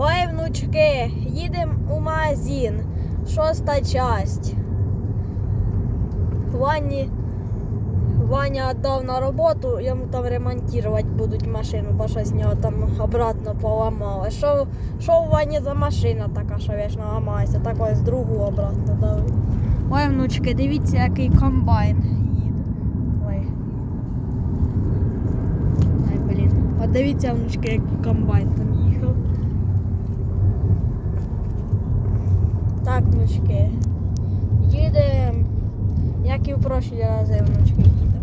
Ой, внучки, їдемо у магазин. Шоста часть. Вані, Ваня віддав на роботу, йому там ремонтувати будуть машину, бо щось нього там обратно поламало. Що, що у Вані за машина така, що вічно ламається? Так ось другу обратно дали. Ой, внучки, дивіться, який комбайн їде. Ой. Ай, блін. А дивіться, внучки, який комбайн там Так, внучки. Їдемо. Як і в прошлі рази, внучки, їдемо.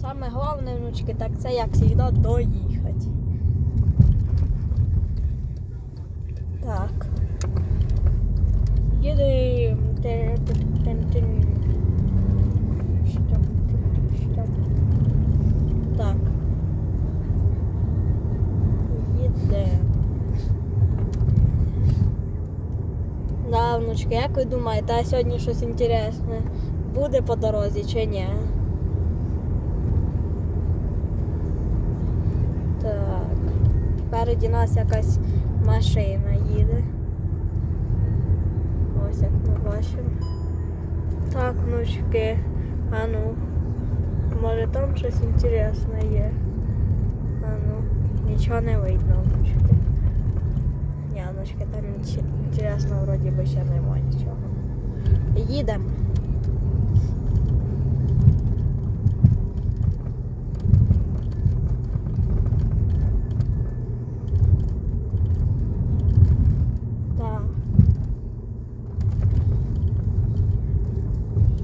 Саме головне, внучки, так це як завжди доїхати. Так. Їдемо. Тин-тин-тин-тин. Що? Що? Так. Їдемо. Да, як ви думаєте, а сьогодні щось інтересне буде по дорозі чи ні? Так. Спереді нас якась машина їде. Ось як ми бачимо. Так, внучки. А ну. Може там щось інтересне є. А ну, нічого не видно, внучки. Ні, внучки, там нічого інтересного вроді би ще немає нічого. Їдемо.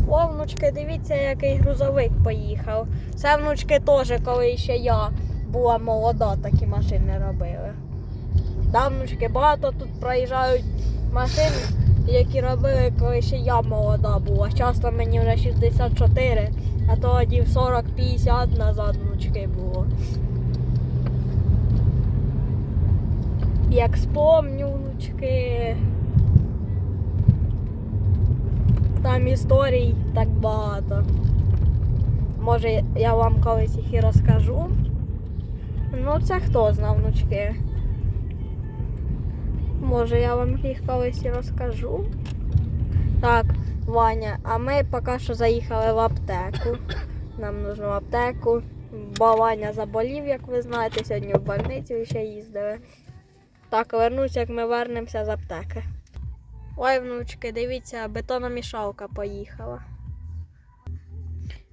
О, внучки, дивіться, який грузовик поїхав. Це внучки теж, коли ще я була молода, такі машини робили. Да, внучки, багато тут проїжджають машин, які робили, коли ще я молода була. Часто мені вже 64, а тоді 40-50 назад внучки було. Як спомню, внучки. Там історій так багато. Може, я вам колись їх і розкажу. Ну, це хто знав, внучки. Може, я вам їх колись і розкажу. Так, Ваня, а ми поки що заїхали в аптеку. Нам нужно в аптеку. Бо Ваня заболів, як ви знаєте, сьогодні в больницю ще їздили. Так, вернусь, як ми вернемося з аптеки. Ой, внучки, дивіться, бетономішалка поїхала.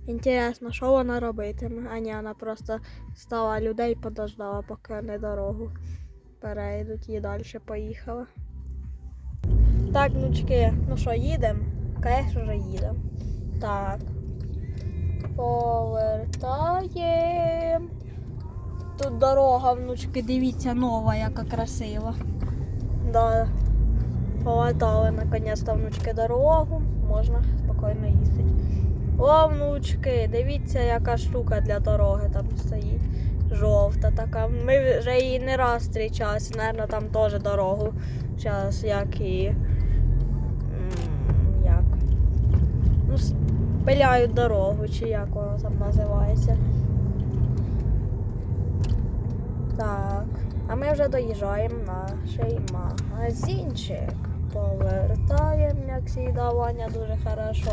Інтересно, що вона робитиме? А ні, вона просто стала людей подождала, поки вони дорогу перейдуть і далі поїхала. Так, внучки, ну що, їдемо? Звісно вже їдемо. Так. Повертаємо. Тут дорога, внучки, дивіться, нова, яка красива. Да. Полатали наконець-то внучки дорогу, можна спокійно їздити. О, внучки, дивіться, яка штука для дороги там стоїть. Жовта така. Ми вже її не раз зустрічалися, Наверно, там теж дорогу. Зараз як і. Як? Ну, пиляють дорогу, чи як воно там називається. Так. А ми вже доїжджаємо на магазинчик. Повертаємо, як завжди, Ваня дуже хорошо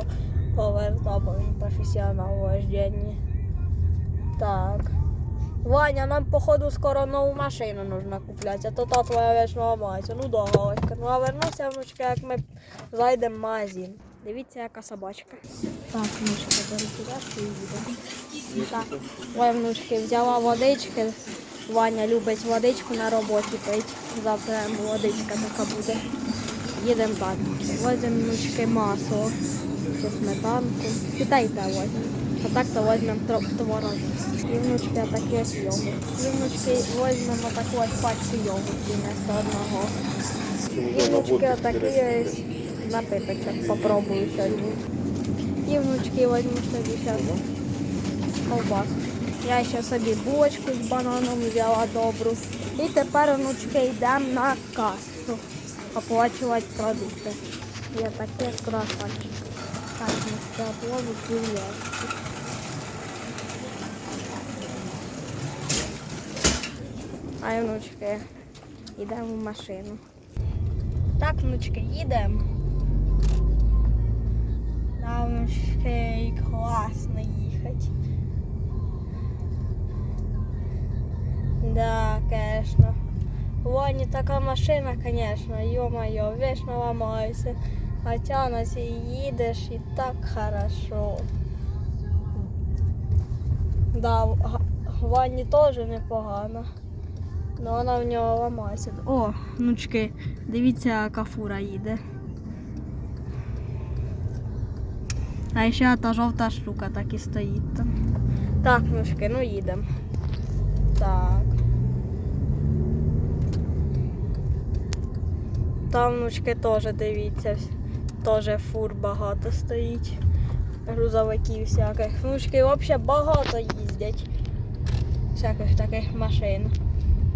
повертав, бо він професіонал у вожденні. Так. Ваня, нам походу скоро нову машину нужно купляти, а то та твоя вічно ламається. Ну да, Галочка. Ну а вернуся, внучка, як ми зайдемо в магазин. Дивіться, яка собачка. Так, внучка, бери і. Так. Ой, внучки, взяла водички. Ваня любить водичку на роботі пить. Завтра водичка така буде. Їдемо так. Возьмемо внучки масло, сметанку. Китайка возьмемо. А так то возьмемо тро- творог. І внучки такі ось йогурт. І внучки возьмемо таку ось пачку йогуртів вместо одного. І внучки отакі ось напиточок попробую. І внучки возьму собі зараз ковбаску. Я ще собі булочку з бананом взяла добру. І тепер внучки йдемо на касу оплачувати продукти. Я таке красавчик. Так, внучки оплачують кур'єрські. Ай, внучки, Йдемо в машину. Так, внучки, їдемо. Да, внучки, класно їхати. Да, конечно. Ваня така машина, конечно, ё-моё, вечно ламається. А тянуться і їдеш і так хорошо. Да, в Вані теж непогано. Ну вона в нього ламається. О, внучки, дивіться, яка фура їде. А ще та жовта штука так і стоїть там. Так, внучки, ну їдемо. Так. Там внучки теж дивіться, теж фур багато стоїть. Грузовиків всяких. Внучки взагалі багато їздять. Всяких таких машин.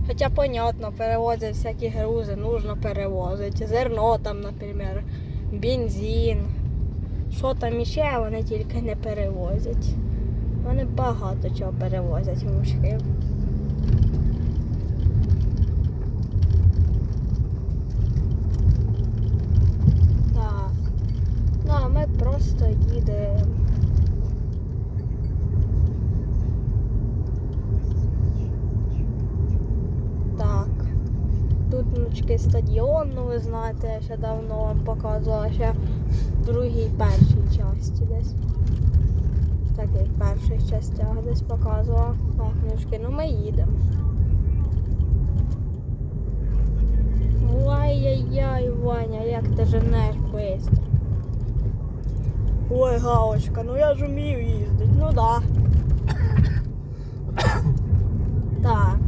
Хоча, понятно, перевозять всякі грузи, нужно перевозити. Зерно там, наприклад, бензин. Що там іще, вони тільки не перевозять. Вони багато чого перевозять мужики. Так. Ну, а ми просто їдемо. Так. Тут стадіон, ну ви знаєте, я ще давно вам показувала, ще в другій першій часті десь. Таких перших частях десь показувала. Так, внучки, ну ми їдемо. Ай-яй-яй, Ваня, як ти женеш швидко. Ой, галочка, ну я ж вмію їздити. Ну да. так.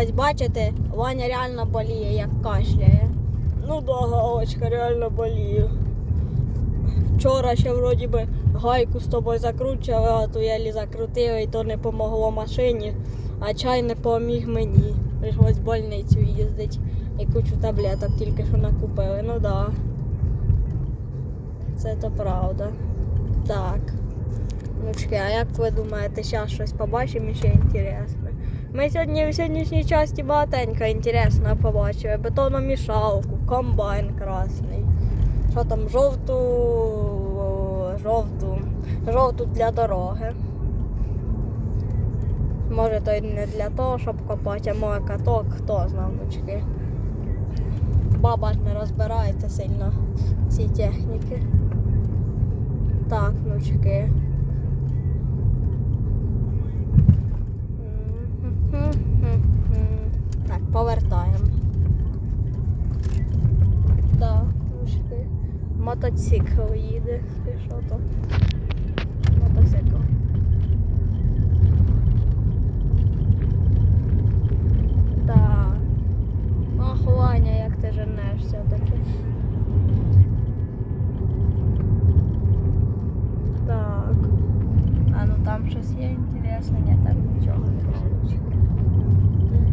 Ось бачите, Ваня реально боліє, як кашляє. Ну да, галочка, реально болію. Вчора ще вроді би гайку з тобою закручували, а то я лі закрутила і то не помогло машині, а чай не поміг мені. Прийшлось в больницю їздити і кучу таблеток тільки що накупили. Ну да. Це то правда. Так. Внучки, а як ви думаєте, зараз щось побачимо ще інтересне? Ми сьогодні в сьогоднішній часті багатенько інтересного побачили. Бетономішалку, комбайн красний. Що там, жовту, жовту, жовту для дороги. Може, то й не для того, щоб копати, а може каток, хто знає, внучки. Баба ж не розбирається сильно в цій техніки. Так, внучки. Так, повертаємо. Так, внучки. Мотоцикл їде. Що то? Мотоцикл. Так. Ах, Ваня, як ти женеш все-таки. Так. А ну там щось є інтересне, ні, там нічого не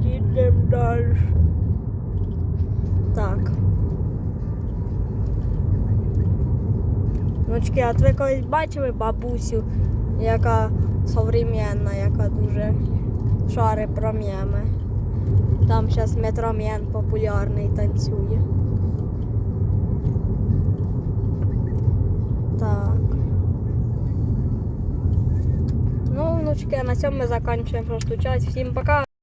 Їдемо далі. Так. Внучки, а ви колись бачили бабусю, яка современна, яка дуже шари про м'ями. Там зараз метромен популярний танцює. Так. Ну, внучки, на цьому ми закінчуємо шосту часть. Всім пока!